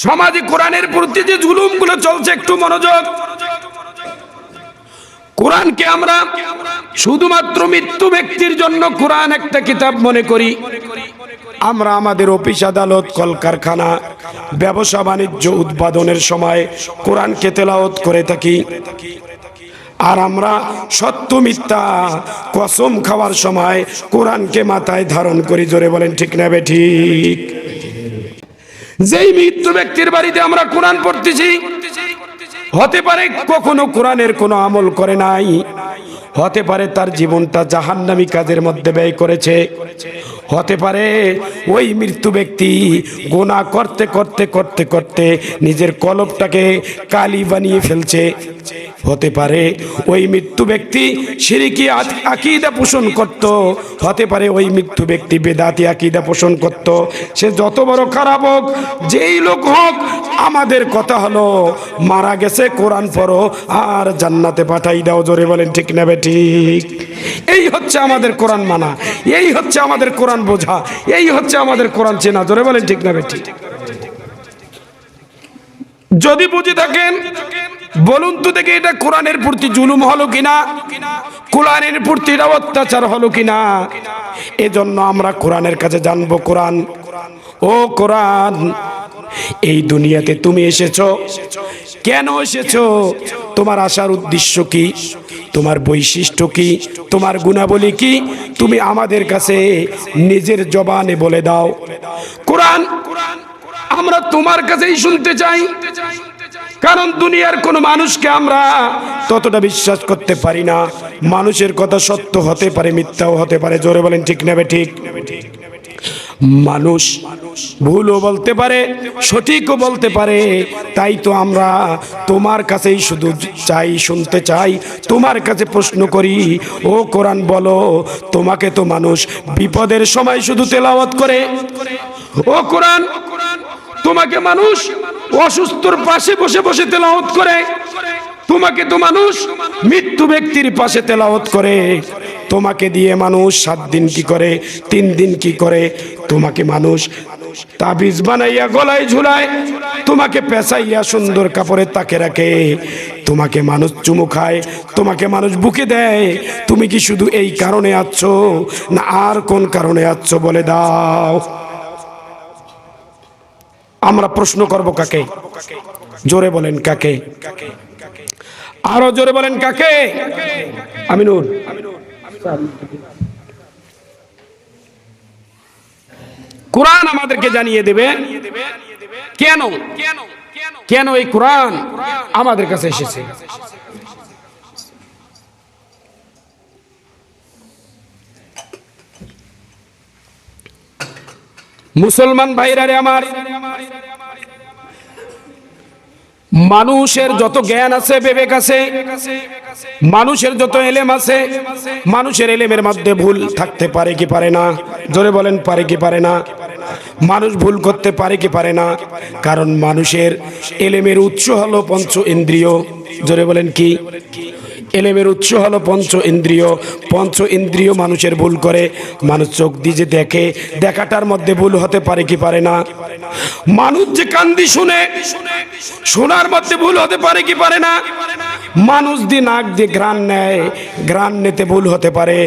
সমাজে কোরআনের প্রতি যে জুলুমগুলো চলছে, একটু মনোযোগ। কোরআনকে আমরা শুধুমাত্র মৃত্যু ব্যক্তির জন্য কোরআন একটা কিতাব মনে করি। আমরা আমাদের অফিস আদালত, কলকারখানা, ব্যবসা বাণিজ্য উৎপাদনের সময় কোরআনকে তেলাওত করে থাকি। আর আমরা সত্য মিথ্যা কসম খাওয়ার সময় কোরআনকে মাথায় ধারণ করি। জোরে বলেন, ঠিক না বে ঠিক? যেই মৃত্যু ব্যক্তির বাড়িতে আমরা কোরআন পড়তেছি, হতে পারে কখনো কোরআনের কোনো আমল করে নাই, হতে পারে তার জীবনটা জাহান্নামী কাজের মধ্যে ব্যয় করেছে, হতে পারে ওই মৃত্যু ব্যক্তি গোনা করতে করতে করতে করতে নিজের কলবটাকে কালি বানিয়ে ফেলছে। হতে পারে। ওই মৃত্যু ব্যক্তি সিরিকি আকিদা পোষণ করত। হতে পারে ওই মৃত্যু ব্যক্তি বেদাতি আকিদা পোষণ করত। সে যত বড় খারাপ হোক, যেই লোক হোক, আমাদের কথা হলো, মারা গেছে, কোরআন পড়ো, আর জান্নাতে পাঠাই দাও, জোরে বলেন, ঠিক নেবে ঠিক? এই হচ্ছে আমাদের কোরআন মানা। এই হচ্ছে আমাদের কোরআন বোঝা। এই হচ্ছে আমাদের কোরআন চেনা। জোরে বলেন, ঠিক নেবে ঠিক? যদি বুঝে থাকেন বলুন তো দেখে এটা কোরআনের প্রতি জুলুম হলো কিনা? কোরআনের প্রতি এটা অত্যাচার হলো কিনা? এজন্য আমরা কোরআনের কাছে জানব, কোরআন। ও কোরআন, এই দুনিয়াতে তুমি এসেছ। কেন এসেছ? তোমার আসার উদ্দেশ্য কি? তোমার বৈশিষ্ট্য কি? তোমার গুণাবলী কি? তুমি আমাদের কাছে নিজের জবানে বলে দাও। কোরআন, আমরা তোমার কাছেই শুনতে চাই। কারণ দুনিয়ার কোনো মানুষকে আমরা ততটা বিশ্বাস করতে পারি না। মানুষের কথা সত্য হতে পারে, মিথ্যাও হতে পারে। জোরে বলেন, ঠিক নেবে ঠিক? মানুষ ভুলও বলতে পারে, সঠিকও বলতে পারে। তাই তো আমরা তোমার কাছেই শুধু চাই, শুনতে চাই, তোমার কাছে প্রশ্ন করি, ও কোরআন বলো, তোমাকে তো মানুষ বিপদের সময় শুধু তেলাওয়াত করে। ও কোরআন, তোমাকে মানুষ অসুস্থর পাশে বসে বসে তেলাওয়াত করে। তোমাকে তো মানুষ মৃত্যু ব্যক্তির পাশে তেলাওয়াত করে। তোমাকে দিয়ে মানুষ সাত দিন কি করে, তিন দিন কি করে? তোমাকে মানুষ তাবিজ বানাইয়া গলায় ঝুলায়, তোমাকে পেঁচাইয়া সুন্দর কাপড়ে তাকে রাখে। তোমাকে মানুষ চুমু খায়, তোমাকে মানুষ বুকে দেয়। তুমি কি শুধু এই কারণে আছো না আর কোন কারণে আছো বলে দাও। আমরা প্রশ্ন করব কাকে? জোরে বলেন কাকে? আরও জোরে বলেন কাকে? আমিনুর। কোরআন আমাদেরকে জানিয়ে দেবে, কেন? কেন এই কোরআন আমাদের কাছে এসেছে? মুসলমান ভাইরা রে আমার, মানুষের যত জ্ঞান আছে, বিবেক আছে, মানুষের যত এলেম আছে, মানুষের এলেমের মধ্যে ভুল থাকতে পারে কি পারে না? জোরে বলেন, পারে কি পারে না? মানুষ ভুল করতে পারে কি পারে না? কারণ মানুষের এলেমের উৎস হলো পঞ্চ ইন্দ্রিয়। জোরে বলেন কি? এলেমের উৎস হলো পঞ্চ ইন্দ্রিয়। পঞ্চ ইন্দ্রিয় মানুষের ভুল করে। মানুষ চোখ দিয়ে যে দেখে, দেখাটার মধ্যে ভুল হতে পারে কি পারে না? মানুষ যে কান্দি শুনে, শোনার মধ্যে ভুল হতে পারে কি পারে না? মানুষ দিয়ে নাক দিয়ে গ্রান নেয় গ্রান নিতে ভুল হতে পারে।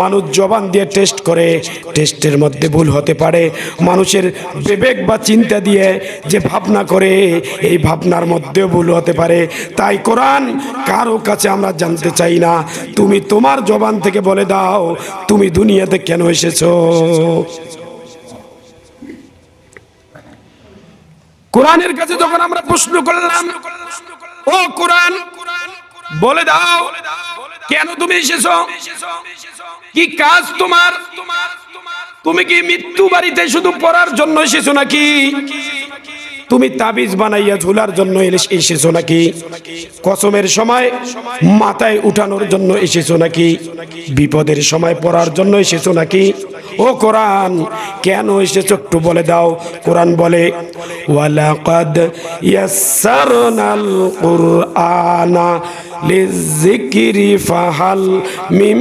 মানুষ জবান দিয়ে টেস্ট করে টেস্টের মধ্যে ভুল হতে পারে। মানুষের বিবেক বা চিন্তা দিয়ে যে ভাবনা করে, এই ভাবনার মধ্যেও ভুল হতে পারে। তাই কোরআন কারও কাছে আমরা জানতে চাই না। তুমি তোমার জবান থেকে বলে দাও, তুমি দুনিয়াতে কেন এসেছ? কোরআনের কাছে যখন আমরা প্রশ্ন করলাম, ও কোরআন বলে দাও। কেন তুমি এসেছ? কি কাজ তোমার? তুমি কি মৃত্যু বাড়িতে শুধু পড়ার জন্য এসেছ নাকি? তুমি তাবিজ বানাইয়া ঝুলার জন্য এসেছ নাকি? কসমের সময় মাথায় উঠানোর জন্য এসেছ নাকি? বিপদের সময় পড়ার জন্য এসেছ নাকি? ও কোরআন, কেন এসেছ একটু বলে দাও। কোরআন বলে, ওয়ালাকাদ মিম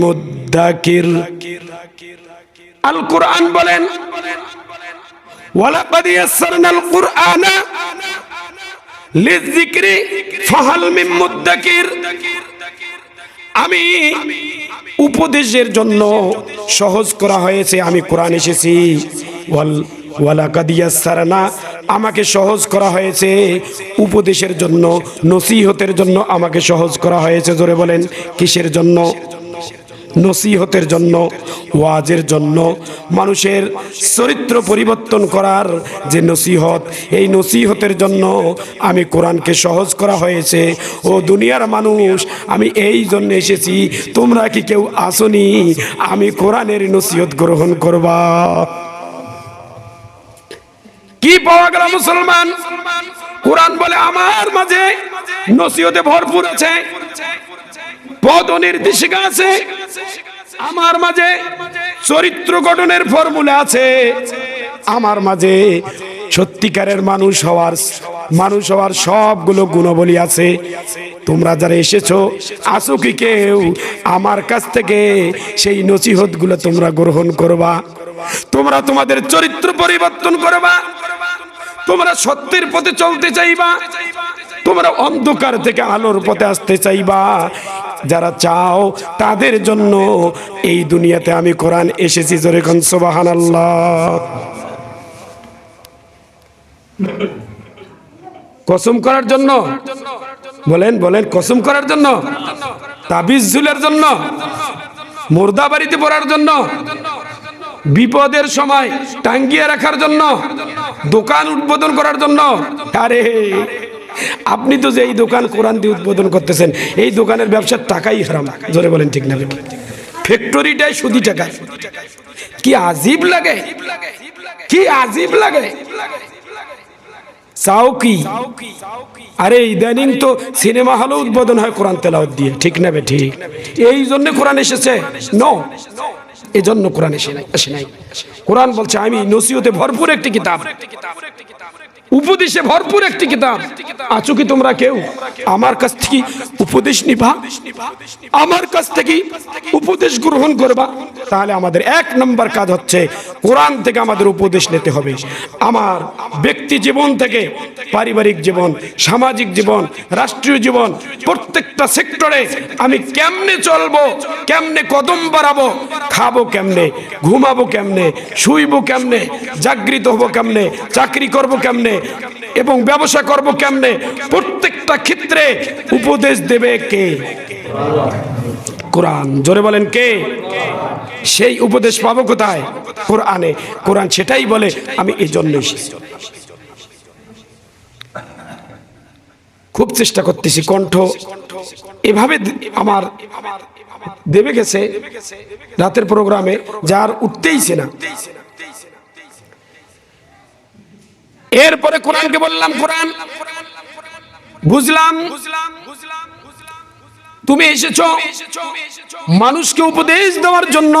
মুদ্দাকির। আল কোরআন বলেন আমি উপদেশের জন্য সহজ করা হয়েছে, আমি কোরআন এসেছি। আমাকে সহজ করা হয়েছে উপদেশের জন্য, নসিহতের জন্য আমাকে সহজ করা হয়েছে, জোরে বলেন, কিসের জন্য? নসিহতের জন্য, ওয়াজের জন্য, মানুষের চরিত্র পরিবর্তন করার যে নসিহত, এই নসিহতের জন্য আমি কোরআনকে সহজ করা হয়েছে। ও দুনিয়ার মানুষ, আমি এই জন্য এসেছি, তোমরা কি কেউ আসনি? আমি কোরআনের নসিহত গ্রহণ করবা। কি পাওয়া গেল মুসলমান? কোরআন বলে আমার মাঝে নসিহতে ভরপুর আছে। পদ নির্দেশিকা আছে। আমার মাঝে চরিত্র গঠনের ফর্মুলা আছে। আমার মাঝে সত্যিকারের মানুষ হওয়ার মানুষ হওয়ার সবগুলো গুণবলী আছে। তোমরা যারা এসেছ, আসো কি কেউ? আমার কাছ থেকে সেই নসিহতগুলো তোমরা গ্রহণ করবা। তোমরা তোমাদের চরিত্র পরিবর্তন করবা। তোমরা সত্যের পথে চলতে চাইবা। তোমরা অন্ধকার থেকে আলোর পথে আসতে চাইবা। যারা চাও তাদের জন্য এই দুনিয়াতে আমি কোরআন এসেছি। জোরে খান সোবাহান কসম করার জন্য? বলেন বলেন, কসম করার জন্য? তাবিজ ঝুলের জন্য? মুর্দা বাড়িতে পড়ার জন্য? বিপদের সময় টাঙ্গিয়ে রাখার জন্য? দোকান উদ্বোধন করার জন্য? আরে আপনি তো যে এই দোকান কোরআন দিয়ে উদ্বোধন করতেছেন, এই দোকানের ব্যবসার টাকাই হারাম। জোরে বলেন ঠিক না ফ্যাক্টরিটাই সুদি টাকা। কি আজীব লাগে? কি আজীব লাগে? চাও আরে ইদানিং তো সিনেমা হলে উদ্বোধন হয় কোরআন তেলাওয়াত দিয়ে। ঠিক না ঠিক এই জন্য কোরআন এসেছে? নো এজন্য কোরআন এসে নাই, আসে নাই। কোরআন বলছে, আমি নসিহতে ভরপুর একটি কিতাব। উপদেশে ভরপুর একটি কিতাব। আছো কি তোমরা কেউ? আমার কাছ থেকে উপদেশ নিবা? আমার কাছ থেকে উপদেশ গ্রহণ করবা? তাহলে আমাদের এক নম্বর কাজ হচ্ছে কোরআন থেকে আমাদের উপদেশ নিতে হবে। আমার ব্যক্তি জীবন থেকে পারিবারিক জীবন, সামাজিক জীবন, রাষ্ট্রীয় জীবন, প্রত্যেকটা সেক্টরে আমি কেমনে চলবো, কেমনে কদম বাড়াবো, খাব কেমনে, ঘুমাবো কেমনে, শুইবো কেমনে, জাগৃত হব কেমনে, চাকরি করব কেমনে এবং ব্যবসা করব কেমনে, প্রত্যেকটা ক্ষেত্রে উপদেশ দেবে কে? কোরআন। জোরে বলেন কে? সেই উপদেশ পাবো কোথায়? কোরআনে। কোরআন সেটাই বলে, আমি এই জন্য খুব চেষ্টা করতেছি, কণ্ঠ এভাবে আমার দেবে গেছে রাতের প্রোগ্রামে, যার উঠতেইছে না। এরপরে কোরআনকে বললাম, কোরআন, বুঝলাম তুমি এসেছ? মানুষকে উপদেশ দেওয়ার জন্য।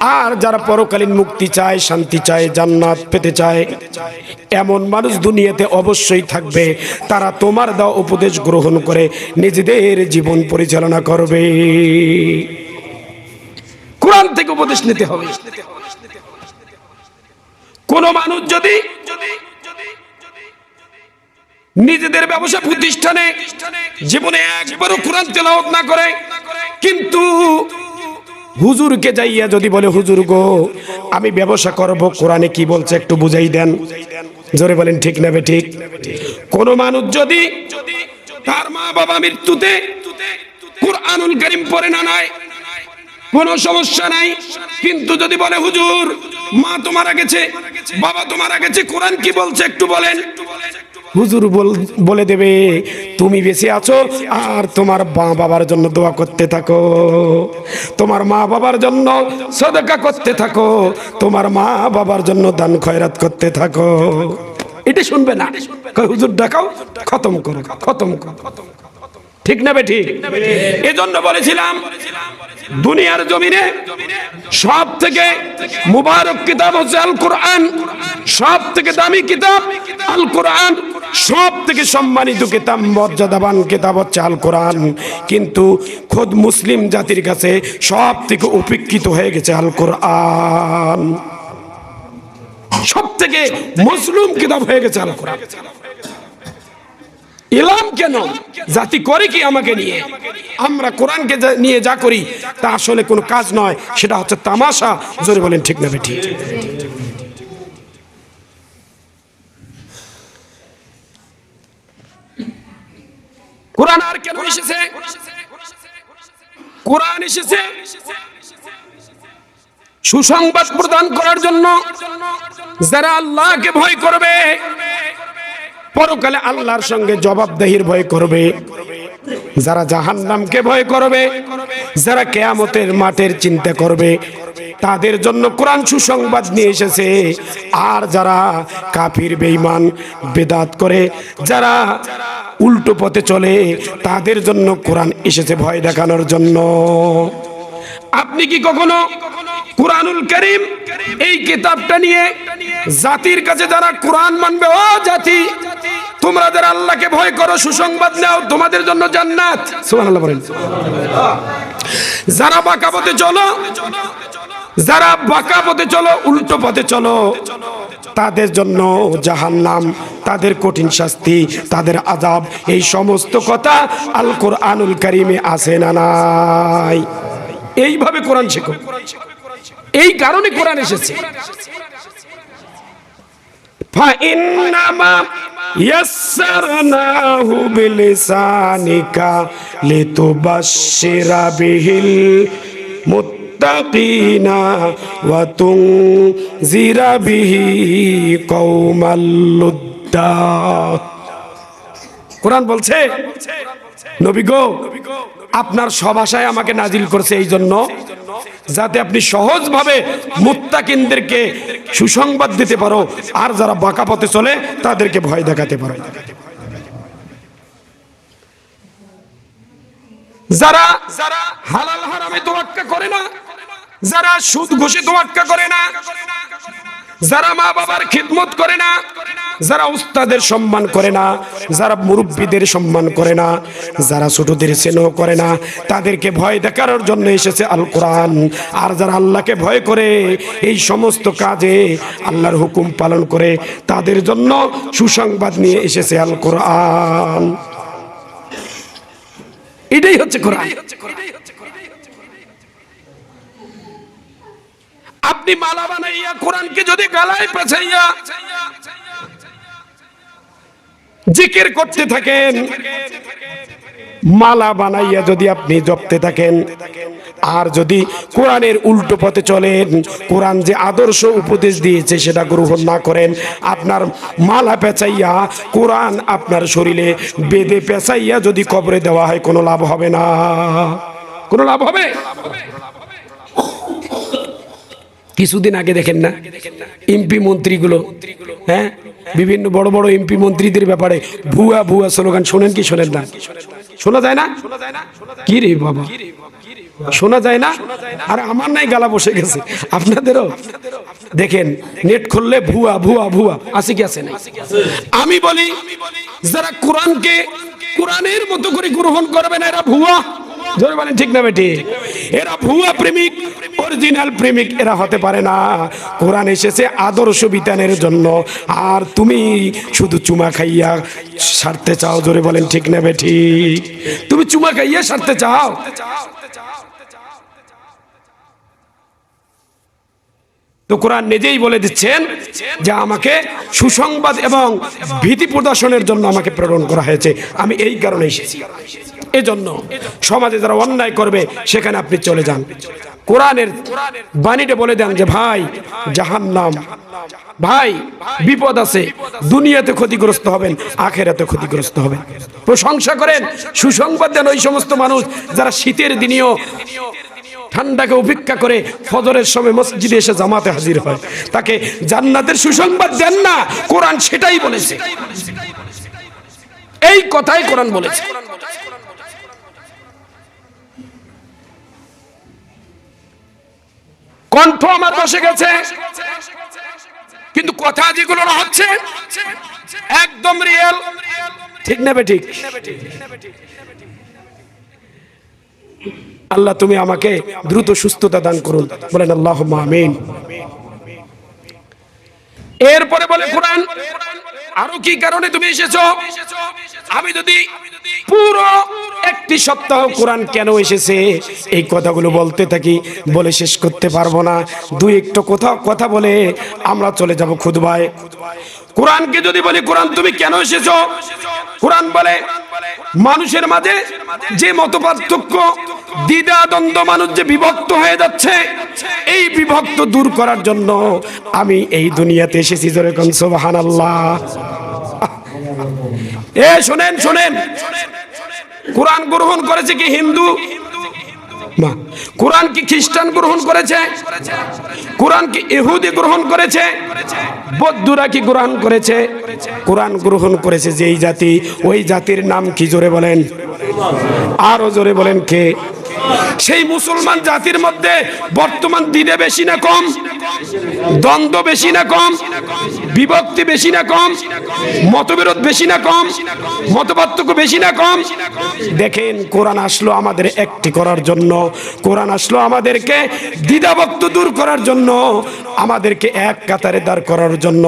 আর যারা পরকালীন মুক্তি চায়, শান্তি চায়, জান্নাত পেতে চায়, এমন মানুষ দুনিয়াতে অবশ্যই থাকবে। তারা তোমার দেওয়া উপদেশ গ্রহণ করে নিজেদের জীবন পরিচালনা করবে। কোরআন থেকে উপদেশ নিতে হবে। কোন মানুষ যদি নিজেদের ব্যবসা প্রতিষ্ঠানে জীবনে একবারও কোরআন তেলাওয়াত না করে, কিন্তু হুজুরকে যাইয়া যদি বলে, হুজুর গো, আমি ব্যবসা করব, কোরআনে কি বলছে একটু বুঝাই দেন। জোরে বলেন, ঠিক নেবে ঠিক। কোন মানুষ যদি তার মা বাবা মৃত্যুতে কোরআনুল করিম পড়ে না নাই কোনো সমস্যা নাই। কিন্তু যদি বলে, হুজুর, মা তোমারা গেছে, বাবা তোমারা গেছে, কোরআন কি বলছে একটু বলেন। হুজুর বল- দেবে, তুমি বেঁচে আছো আর তোমার মা বাবার জন্য দোয়া করতে থাকো। তোমার মা বাবার জন্য সদকা করতে থাকো। তোমার মা বাবার জন্য দান খয়রাত করতে থাকো। এটা শুনবে না। হুজুর ডাকাও খতম করো খতম করো। ঠিক না বে ঠিক? এজন্য বলেছিলাম দুনিয়ার জমিনে সব থেকে মুবারক কিতাব হচ্ছে আল কোরআন সব থেকে দামি কিতাব আল কোরআন সব থেকে সম্মানিত কিতাব, মর্যাদাবান কিতাব হচ্ছে আল কোরআন কিন্তু খোদ মুসলিম জাতির কাছে সব থেকে উপেক্ষিত হয়ে গেছে আল কোরআন সব থেকে মুসলিম কিতাব হয়ে গেছে আল কোরআন কেন? জাতি করে কি আমাকে নিয়ে? আমরা কোরআনকে নিয়ে যা করি, তা আসলে কোনো কাজ নয়, সেটা হচ্ছে তামাশা। জোরে বলেন, ঠিক না ঠিক কোরআন আর কেন এসেছে? কোরআন এসেছে সুসংবাদ প্রদান করার জন্য। যারা আল্লাহকে ভয় করবে পরকালে আল্লাহর সঙ্গে জবাবদেহির ভয় করবে। যারা জাহান্নামকে ভয় করবে, যারা কেয়ামতের মাঠের চিন্তা করবে, তাদের জন্য কোরআন সুসংবাদ নিয়ে এসেছে। আর যারা কাফির, বেঈমান, বেদাত করে, যারা উল্টো পথে চলে, তাদের জন্য কোরআন এসেছে ভয় দেখানোর জন্য। আপনি কি কখনো কোরআনুল করিম এই কিতাবটা নিয়ে জাতির কাছে যারা কোরআন মানবে, ও জাতি তোমরা যারা আল্লাহকে ভয় করো, সুসংবাদ নাও, তোমাদের জন্য জান্নাত। সুবহানাল্লাহ বলেন। যারা বাঁকা পথে চলো, যারা বাঁকা পথে চলো, উল্টো পথে চলো, তাদের জন্য জাহান্নাম, তাদের কঠিন শাস্তি, তাদের আজাব এই সমস্ত কথা আল কোরআনুল কারিমে আছে না নাই? এইভাবে কোরআন শেখো। এই কারণে কোরআন এসেছে। فإنما يسرناه بلسانك لتبشر به المتقين وتنذر به قوما لدا কোরআন বলছে নবী গো আপনার সভাষায় আমাকে নাজিল করছে এই জন্য যাতে আপনি সহজভাবে মুত্তাকিনদেরকে সুসংবাদ দিতে পারো, আর যারা বাঁকা পথে চলে, তাদেরকে ভয় দেখাতে পারো। যারা যারা হালাল হারামে তোয়াক্কা করে না, যারা সুদ ঘুষে তোয়াক্কা করে না যারা মা বাবার খিদমত করে না, যারা উস্তাদের সম্মান করে না, যারা মুরব্বীদের সম্মান করে না, যারা ছোটদের স্নেহ করে না, তাদেরকে ভয় দেখানোর জন্য এসেছে আল কোরআন আর যারা আল্লাহকে ভয় করে, এই সমস্ত কাজে আল্লাহর হুকুম পালন করে, তাদের জন্য সুসংবাদ নিয়ে এসেছে আল কোরআন এটাই হচ্ছে কোরআন। আপনি মালা বানাইয়া কোরআনকে যদি গালায় পেছাইয়া জিকির করতে থাকেন, মালা বানাইয়া যদি আপনি জপতে থাকেন, আর যদি কোরআনের উল্টো পথে চলেন, কোরআন যে আদর্শ উপদেশ দিয়েছে সেটা গ্রহণ না করেন, আপনার মালা পেঁচাইয়া কোরআন আপনার শরীরে বেদে পেঁচাইয়া যদি কবরে দেওয়া হয়, কোনো লাভ হবে না। কোনো লাভ হবে? কিছুদিন আগে দেখেন না? এমপি মন্ত্রীগুলো হ্যাঁ? বিভিন্ন বড় বড় এমপি মন্ত্রীদের ব্যাপারে ভুয়া ভুয়া স্লোগান শোনেন কি শোনেন না? শোনা যায় না? কি রে বাবা? শোনা যায় না? আর আমার নাই গালা বসে গেছে। আপনাদেরও? দেখেন, নেট খুললে ভুয়া ভুয়া ভুয়া। আছে কি আছে না আমি বলি, যারা কোরআনকে, কোরআনের মতো করে গ্রহণ করবে না, এরা ভুয়া। জোরে বলেন, ঠিক না বেটি? এরা ভুয়া প্রেমিক অরিজিনাল প্রেমিক, এরা হতে পারে না। কোরআন এসেছে আদর্শ বিধানের জন্য। আর তুমি শুধু চুমা খাইয়া সারতে চাও, জোরে বলেন, ঠিক না বেটি? তুমি চুমা খাইয়া সারতে চাও? তো কোরআন নিজেই বলে দিচ্ছেন যে আমাকে সুসংবাদ এবং ভীতি প্রদর্শনের জন্য আমাকে প্রেরণ করা হয়েছে। আমি এই কারণে এসেছি। এজন্য সমাজে যারা অন্যায় করবে, সেখানে আপনি চলে যান। কোরআনের বাণীটা বলে দেন যে, ভাই, জাহান্নাম। ভাই, বিপদ আছে। দুনিয়াতে ক্ষতিগ্রস্ত হবেন, আখেরাতে ক্ষতিগ্রস্ত হবেন। প্রশংসা করেন, সুসংবাদ দেন ওই সমস্ত মানুষ যারা শীতের দিনেও ঠান্ডাকে উপেক্ষা করে ফজরের সময় মসজিদে এসে জামাতে হাজির হয়। তাকে জান্নাতের সুসংবাদ দেন না, কোরআন সেটাই বলেছে। এই কথাই কোরআন বলেছে। কণ্ঠ আমার বসে গেছে, কিন্তু কথা যেগুলো হচ্ছে, একদম রিয়েল ঠিক না বে ঠিক। আল্লাহ তুমি আমাকে দ্রুত সুস্থতা দান করুন। বলেন আল্লাহ আমিন। এরপরে বলে কোরআন, আরও কি কারণে তুমি এসেছ? আমি যদি পুরো একটি সপ্তাহ কোরআন কেন এসেছে? এই কথাগুলো বলতে থাকি, বলে শেষ করতে পারব না। দুই একটু কথা কথা বলে আমরা চলে যাব খুদবায়। কোরআনকে যদি বলি, কোরআন, তুমি কেন এসেছ? কোরআন বলে, মানুষের মাঝে যে মত পার্থক্য দ্বিধা, দ্বন্দ্ব, মানুষ যে বিভক্ত হয়ে যাচ্ছে, এই বিভক্ত দূর করার জন্য আমি এই দুনিয়াতে এসেছি যেরকম সোবাহান আল্লাহ এ, শোনেন শোনেন। কোরআন গ্রহণ করেছে কি হিন্দু? না কোরআন কি খ্রিস্টান গ্রহণ করেছে? কোরআন কি ইহুদি গ্রহণ করেছে? বৌদ্ধরা কি গ্রহণ করেছে? কোরআন গ্রহণ করেছে যেই জাতি, ওই জাতির নাম কি জোরে বলেন? আরও জোরে বলেন কে? সেই মুসলমান জাতির মধ্যে বর্তমান দিনে বেশি না কম, দ্বন্দ্ব বেশি না কম, বিভক্তি বেশি না কম, মতবিরোধ বেশি না কম, মতপার্থক্য বেশি না কম। দেখেন, কোরআন আসলো আমাদের একটি করার জন্য। কোরআন আসলো আমাদেরকে দ্বিধাভক্ত দূর করার জন্য, আমাদেরকে এক কাতারে দাঁড় করার জন্য।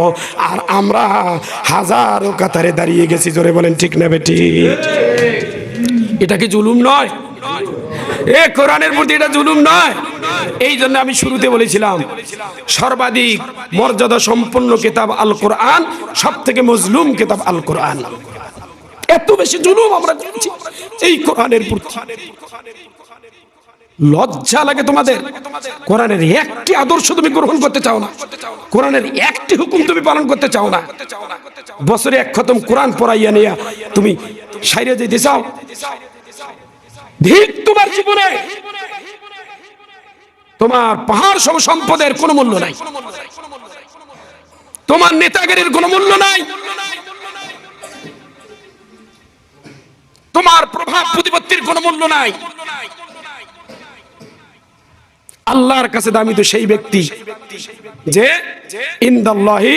আর আমরা হাজারো কাতারে দাঁড়িয়ে গেছি, জোরে বলেন ঠিক না বেটি এটা কি জুলুম নয়? এ কোরআনের প্রতি এটা জুলুম নয়। এই জন্য আমি শুরুতে বলেছিলাম, সর্বাধিক মর্যাদা সম্পন্ন কিতাব আল কোরআন সব থেকে মজলুম কিতাব আল কোরআন এত বেশি জুলুম আমরা করছি এই কোরআনের প্রতি। লজ্জা লাগে তোমাদের? কোরআনের একটি আদর্শ তুমি গ্রহণ করতে চাও না। কোরআনের একটি হুকুম তুমি পালন করতে চাও না। বছরে এক খতম কোরআন পড়াইয়া নিয়া তুমি সাইরে যেতে চাও। ধিক তোমার জীবনে। তোমার পাহাড় সম সম্পদের কোনো মূল্য নাই। তোমার নেতাগিরির কোনো মূল্য নাই। তোমার প্রভাব প্রতিপত্তির কোনো মূল্য নাই। আল্লাহর কাছে দামি তো সেই ব্যক্তি যে ইন্দাল্লাহি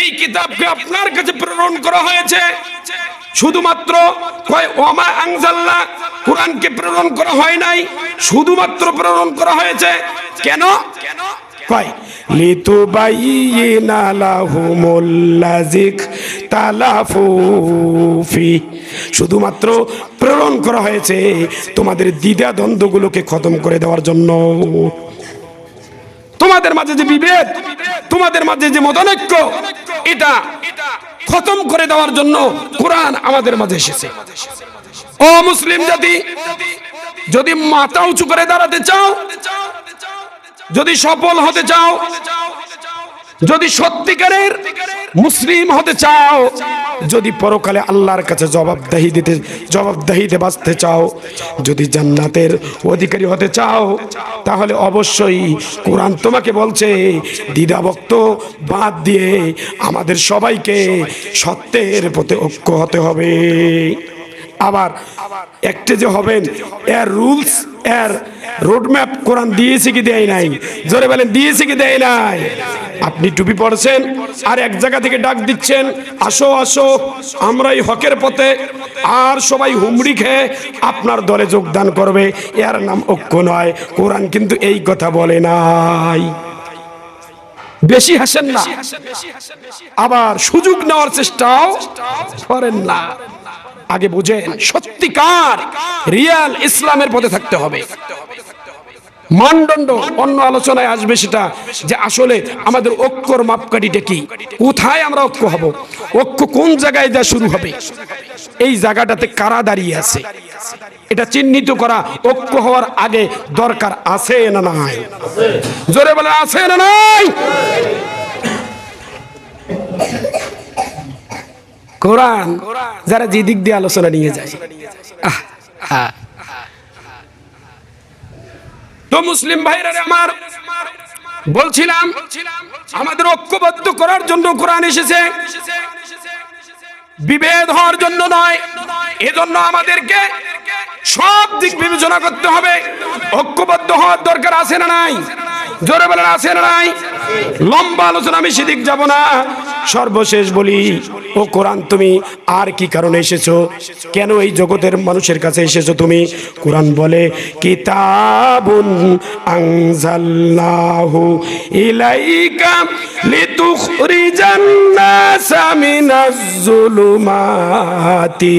এই কিতাবকে আপনার কাছে প্রেরণ করা হয়েছে। শুধুমাত্র কয় ওমা আনজালনা কোরআনকে প্রেরণ করা হয় নাই, শুধুমাত্র প্রেরণ করা হয়েছে। কেন? কয় লিতুবাইয়িনা লাহুমুল্লাযিক তালাফু ফি শুধুমাত্র প্রেরণ করা হয়েছে তোমাদের দ্বিধা দ্বন্দ্বগুলোকে খতম করে দেওয়ার জন্য। তোমাদের মাঝে যে বিভেদ তোমাদের মাঝে যে মতানৈক্য এটা খতম করে দেওয়ার জন্য কোরআন আমাদের মাঝে এসেছে। ও মুসলিম জাতি, যদি মাথা উঁচু করে দাঁড়াতে চাও, যদি সফল হতে চাও যদি সত্যিকারের মুসলিম হতে চাও, যদি পরকালে আল্লাহর কাছে জবাবদাহি দিতে, জবাবদাহিতে বাঁচতে চাও, যদি জান্নাতের অধিকারী হতে চাও, তাহলে অবশ্যই কোরআন তোমাকে বলছে দ্বিধাভক্ত বাদ দিয়ে আমাদের সবাইকে সত্যের পথে ঐক্য হতে হবে। আবার একটা যে হবেন, এর রুলস, এর রোডম্যাপ কোরআন দিয়েছে কি দেয় নাই? জোরে বলেন, দিয়েছে কি দেয় নাই? আপনি টুপি পড়ছেন আর এক জায়গা থেকে ডাক দিচ্ছেন, আসো আসো, আমরাই হকের পথে, আর সবাই হুমড়ি খেয়ে আপনার দলে যোগদান করবে। এর নাম ঐক্য নয়, কোরআন কিন্তু এই কথা বলে নাই। বেশি হাসেন না, আবার সুযোগ নেওয়ার চেষ্টাও করেন না। আগে বুঝেন, সত্যিকার রিয়াল ইসলামের পথে থাকতে হবে। মানদণ্ড অন্য আলোচনায় আসবে সেটা যে আসলে আমাদের ঐক্যর মাপকাঠিটা কি? কোথায় আমরা ঐক্য হব? ঐক্য কোন জায়গায় যা শুরু হবে? এই জায়গাটাতে কারা দাঁড়িয়ে আছে? এটা চিহ্নিত করা ঐক্য হওয়ার আগে দরকার আছে না নাই? জোরে বলে আছে না নাই? কোরআন, যারা যে দিক দিয়ে আলোচনা নিয়ে যায়। তো মুসলিম ভাইরা আমার বলছিলাম, আমাদের ঐক্যবদ্ধ করার জন্য কোরআন এসেছে। বিভেদ হওয়ার জন্য নয়, এজন্য আমাদেরকে সব দিক বিবেচনা করতে হবে। ঐক্যবদ্ধ হওয়ার দরকার আছে না নাই? জোরে বলেন, আছে না নাই? লম্বা আলোচনা আমি সেদিক যাব না। সর্বশেষ বলি, ও কোরআন তুমি আর কি কারণে এসেছ? কেন এই জগতের মানুষের কাছে এসেছ তুমি? কোরআন বলে, কিতাবুন আনজালনাহু ইলাইকা লিতুখরিজান নাসা মিনাজ জুলুমাতি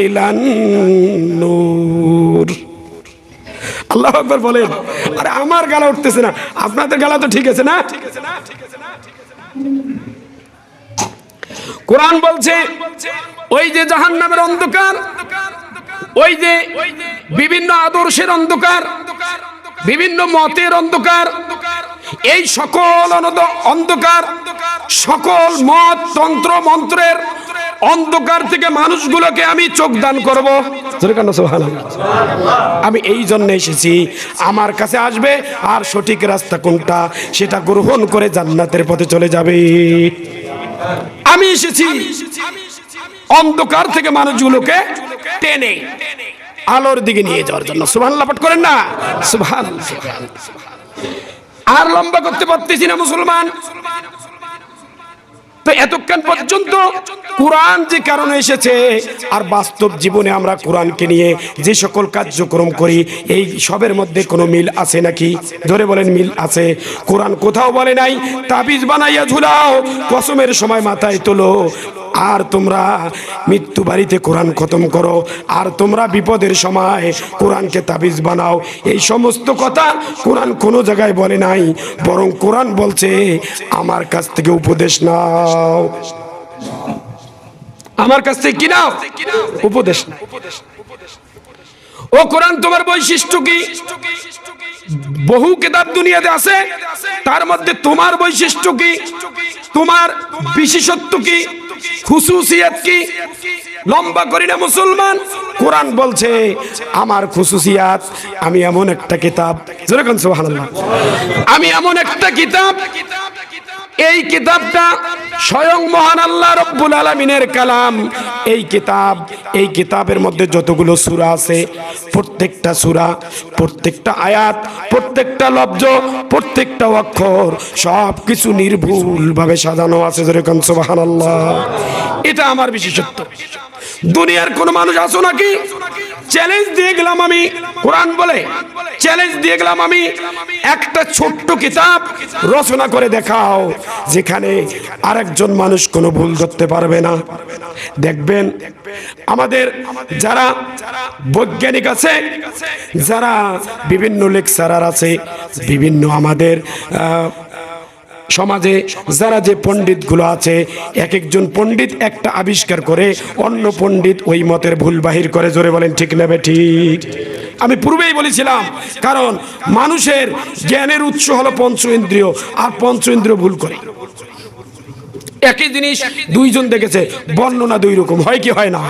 ইলান নূর। আল্লাহ আকবর বলেন, আরে আমার গালা উঠতেছে না। আপনাদের গালা তো ঠিক আছে না? ঠিক আছে না ঠিক আছে না কোরআন বলছে, ওই যে জাহান নামের অন্ধকার, ওই যে বিভিন্ন আদর্শের অন্ধকার, বিভিন্ন মতের অন্ধকার, এই সকল অন্ধকার, সকল মত, তন্ত্র, মন্ত্রের অন্ধকার থেকে মানুষগুলোকে আমি চোখ দান করব। আমি এই জন্য এসেছি, আমার কাছে আসবে, আর সঠিক রাস্তা কোনটা, সেটা গ্রহণ করে জান্নাতের পথে চলে যাবে আমি এসেছি। অন্ধকার থেকে মানুষগুলোকে টেনে আলোর দিকে নিয়ে যাওয়ার জন্য। সুভান লাপাট করেন না? সুবহান। আর লম্বা করতে পারতেছি না মুসলমান। তো এতক্ষণ পর্যন্ত কোরআন যে কারণে এসেছে, আর বাস্তব জীবনে আমরা কোরআনকে নিয়ে যে সকল কার্যক্রম করি, এই সবের মধ্যে কোনো মিল আছে নাকি? ধরে বলেন মিল আছে। কোরআন কোথাও বলে নাই, তাবিজ বানাইয়া ঝুলাও, কসমের সময় মাথায় তোলো। আর তোমরা মৃত্যু বাড়িতে কোরআন খতম করো, আর তোমরা বিপদের সময় কোরআনকে তাবিজ বানাও। এই সমস্ত কথা কোরআন কোনো জায়গায় বলে নাই, বরং কোরআন বলছে, আমার কাছ থেকে উপদেশ নাও আমার কাছ থেকে কি নাও। উপদেশ ও কোরআন তোমার বৈশিষ্ট্য কি? বহু কিতাব দুনিয়াতে আছে, তার মধ্যে তোমার বৈশিষ্ট্য কি? তোমার বিশেষত্ব কি? খুসুসিয়াত কি? লম্বা করি না মুসলমান। কোরআন বলছে, আমার খুসুসিয়াত, আমি এমন একটা কিতাব। আমি এমন একটা কিতাব এই কিতাবটা স্বয়ং মহান আল্লাহ রব্বুল আলমিনের কালাম। এই কিতাব, এই কিতাবের মধ্যে যতগুলো সূরা আছে, প্রত্যেকটা সূরা, প্রত্যেকটা আয়াত, প্রত্যেকটা লব্জ, প্রত্যেকটা অক্ষর সব কিছু নির্ভুলভাবে সাজানো আছে যেরকম সুবাহান এটা আমার বিশেষত্ব। দুনিয়ার কোন মানুষ আছো নাকি? চ্যালেঞ্জ দিয়ে গেলাম আমি। কোরআন বলে। চ্যালেঞ্জ দিয়ে গেলাম আমি। একটা ছোট্ট কিতাব রচনা করে দেখাও, যেখানে আরেকজন মানুষ কোনো ভুল ধরতে পারবে না। দেখবেন, আমাদের যারা বৈজ্ঞানিক আছে, যারা বিভিন্ন লেকচারার আছে, বিভিন্ন আমাদের সমাজে যারা যে পণ্ডিতগুলো আছে এক একজন পণ্ডিত একটা আবিষ্কার করে, অন্য পণ্ডিত ওই মতের ভুল বাহির করে, জোরে বলেন ঠিক নেবে ঠিক? আমি পূর্বেই বলেছিলাম, কারণ মানুষের জ্ঞানের উৎস হলো পঞ্চ ইন্দ্রিয়, আর পঞ্চ ইন্দ্রিয় ভুল করে। একই জিনিস দুইজন দেখেছে, বর্ণনা দুই রকম, হয় কি হয় না?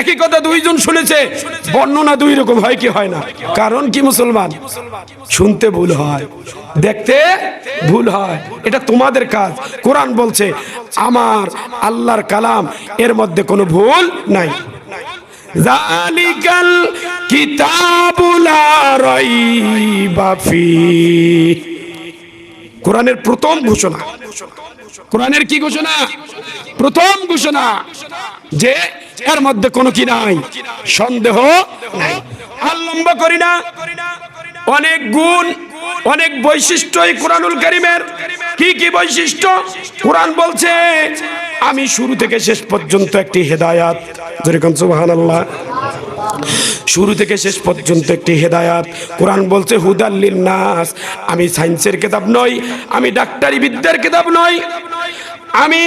একই কথা দুইজন শুনেছে, বর্ণনা দুই রকম, হয় কি হয় না? কারণ কি মুসলমান? শুনতে ভুল হয়, দেখতে ভুল হয়, এটা তোমাদের কাজ। কোরআন বলছে, আমার আল্লাহর কালাম এর মধ্যে কোনো ভুল নাই। জালিকাল কিতাবুলা রাইবা ফিহ কোরআনের প্রথম ঘোষণা। কোরআনের কি ঘোষণা? প্রথম ঘোষণা যে এর মধ্যে কোনো কি নাই, সন্দেহ নাই। আর লম্বা করি না। অনেক গুণ, অনেক বৈশিষ্ট্য এই কোরআনুল করিমের। কি কি বৈশিষ্ট্য? কোরআন বলছে, আমি শুরু থেকে শেষ পর্যন্ত একটি হেদায়াত। যেরকম সুবহানাল্লাহ। শুরু থেকে শেষ পর্যন্ত একটি হেদায়াত। কোরআন বলছে হুদাল্লিল নাস আমি সায়েন্সের কিতাব নই, আমি ডাক্তারি বিদ্যার কিতাব নই, আমি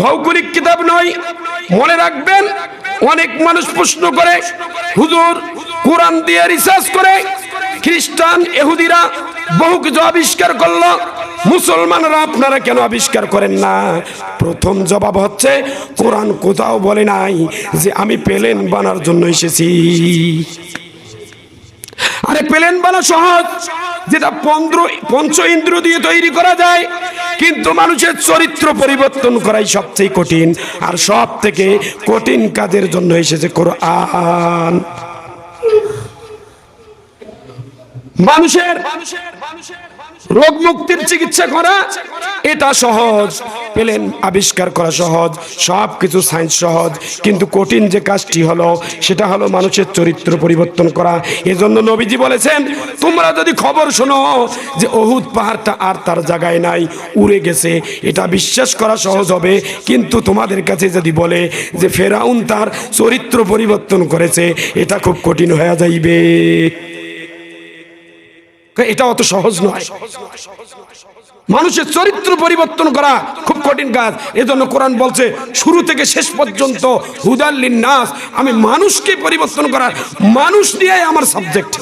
ভৌগোলিক কিতাব নই। মনে রাখবেন, অনেক মানুষ প্রশ্ন করে, হুজুর, কোরআন দিয়ে রিসার্চ করে, খ্রিস্টান এহুদিরা বহু কিছু আবিষ্কার করল। মুসলমানরা আপনারা কেন আবিষ্কার করেন না? প্রথম জবাব হচ্ছে, কোরআন কোথাও বলে নাই যে আমি প্লেন বানার জন্য এসেছি। আরে প্লেন বানা সহজ, যেটা পন্দ্র, পঞ্চ ইন্দ্র দিয়ে তৈরি করা যায়, কিন্তু মানুষের চরিত্র পরিবর্তন করাই সবচেয়ে কঠিন, আর সব থেকে কঠিন কাজের জন্য এসেছে কোরআন। মানুষের রোগ মুক্তির চিকিৎসা করা, এটা সহজ। পেলেন, আবিষ্কার করা সহজ সব কিছু সায়েন্স সহজ। কিন্তু কঠিন যে কাজটি হলো, সেটা হলো মানুষের চরিত্র পরিবর্তন করা। এজন্য নবীজি বলেছেন, তোমরা যদি খবর শোনো যে অহুদ পাহাড়টা আর তার জায়গায় নাই, উড়ে গেছে। এটা বিশ্বাস করা সহজ হবে। কিন্তু তোমাদের কাছে যদি বলে যে ফেরাউন তার চরিত্র পরিবর্তন করেছে, এটা খুব কঠিন হয়ে যাইবে। এটা অত সহজ নয়। মানুষের চরিত্র পরিবর্তন করা খুব কঠিন কাজ। এজন্য কোরআন বলছে, শুরু থেকে শেষ পর্যন্ত হুদাল্লিন নাস আমি মানুষকে পরিবর্তন করার, মানুষ নিয়ে আমার সাবজেক্ট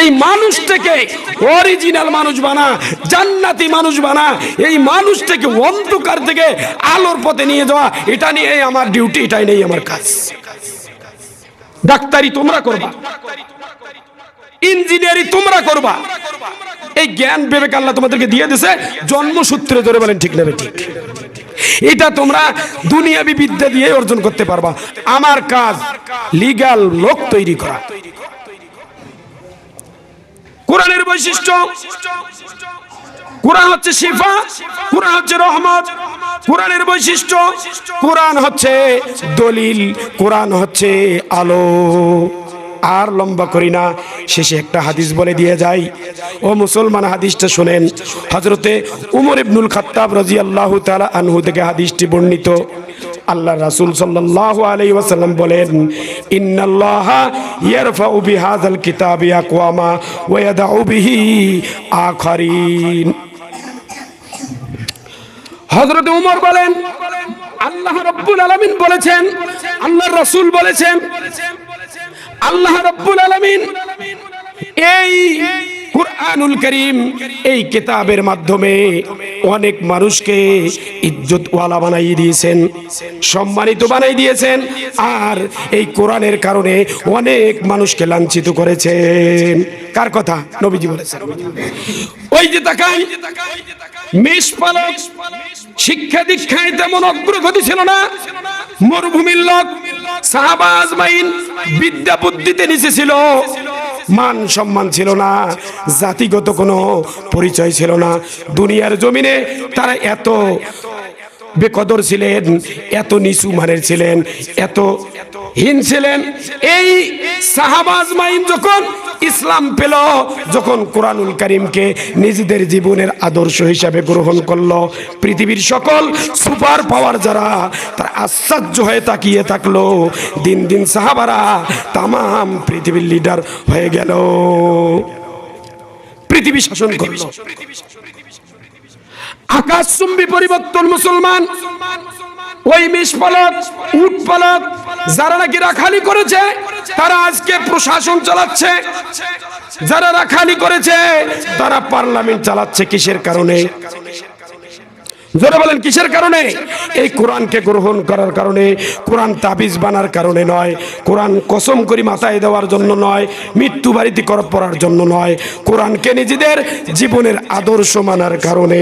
এই মানুষটাকে অরিজিনাল মানুষ বানা, জান্নাতি মানুষ বানা, এই মানুষ থেকে অন্ধকার থেকে আলোর পথে নিয়ে যাওয়া, এটা নিয়ে আমার ডিউটি এটাই নেই আমার কাজ। ডাক্তারি তোমরা করবা। ইঞ্জিনিয়ারিং তোমরা করবা। এই জ্ঞান বিবেক আল্লাহ তোমাদেরকে দিয়ে দিছে। জন্মসূত্রে ধরে বলেন, ঠিক নেবে ঠিক এটা তোমরা দুনিয়াবি বিদ্যা দিয়ে অর্জন করতে পারবা। আমার কাজ লিগাল লোক তৈরি করা। কোরআনের বৈশিষ্ট্য, কোরআন হচ্ছে শিফা, কোরআন হচ্ছে রহমত। কোরআনের বৈশিষ্ট্য, কোরআন হচ্ছে দলিল, কোরআন হচ্ছে আলো। আর লম্বা করি না। শেষে একটা হাদিস বলে দিয়ে যাই। ও মুসলমান, হাদিসটা শুনেন। হজরতে উমর ইবনুল খাত্তাব রাজি আল্লাহ তালা আনহু থেকে হাদিসটি বর্ণিত। আল্লাহ রাসূল আলাইহি ওয়াসাল্লাম বলেন, ইন্নাল্লাহ ইয়ারফাউ বিহাযাল কিতাবি আকওয়ামা ওয়া ইয়াদাউ বিহি আখারিন। হযরত উমর বলেন, আল্লাহ রাব্বুল আলামিন বলেছেন, আল্লাহর রাসূল বলেছেন আল্লাহ রাব্বুল আলামিন এই কুরআনুল করিম এই কিতাবের মাধ্যমে অনেক মানুষকে ইজ্জতওয়ালা বানাই দিয়েছেন, সম্মানিত বানাই দিয়েছেন, আর এই কোরআনের কারণে অনেক মানুষকে লাঞ্ছিত করেছেন। কার কথা? নবীজি বলেছেন। ওই যে তাকাই মেষ পালক শিক্ষা দীক্ষায় তেমন অগ্রগতি ছিল না। মরুভূমির লোক, সাহাবা বিদ্যা বুদ্ধিতে নিচে ছিল। মান সম্মান ছিল না, জাতিগত কোনো পরিচয় ছিল না। দুনিয়ার জমিনে তারা এত বেকদর ছিলেন, এত নিচু মানের ছিলেন, এত হীন ছিলেন। এই সাহাবাজ মাইন যখন ইসলাম পেল, যখন কোরআনুল করিমকে নিজেদের জীবনের আদর্শ হিসাবে গ্রহণ করল, পৃথিবীর সকল সুপার পাওয়ার যারা, তারা আশ্চর্য হয়ে তাকিয়ে থাকল। দিন দিন সাহাবারা তামাম পৃথিবীর লিডার হয়ে গেল। পৃথিবী শাসন করল। আকাশচুম্বী পরিবর্তন মুসলমান, ওই মিস পালক উট পালক যারা নাকি রাখালি করেছে, তারা আজকে প্রশাসন চালাচ্ছে। যারা রাখালি করেছে, তারা পার্লামেন্ট চালাচ্ছে কিসের কারণে? জোরে বলেন কিসের কারণে? এই কোরআনকে গ্রহণ করার কারণে কোরআন তাবিজ বানার কারণে নয় কোরআন কসম করি মাথায় দেওয়ার জন্য নয় মৃত্যু বাড়িতে কর পড়ার জন্য নয় কোরআনকে নিজেদের জীবনের আদর্শ মানার কারণে।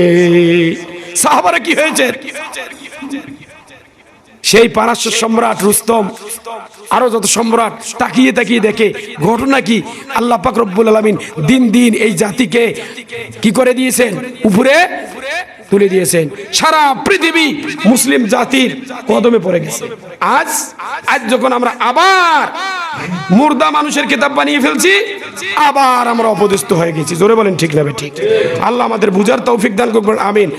সাহাবারা কি হয়েছে? সেই পারাস্য সম্রাট রুস্তম আরও যত সম্রাট তাকিয়ে তাকিয়ে দেখে ঘটনা কি? আল্লাহ পাক রব্বুল আলামিন দিন দিন এই জাতিকে কি করে দিয়েছেন? উপরে তুলে দিয়েছেন। সারা পৃথিবী মুসলিম জাতির কদমে পড়ে গেছে। আজ আজ যখন আমরা আবার মুর্দা মানুষের কিতাব বানিয়ে ফেলছি, আবার আমরা অপদস্থ হয়ে গেছি। জোরে বলেন, ঠিক না ঠিক। আল্লাহ আমাদের বুঝার তৌফিক দান করবেন আমিন।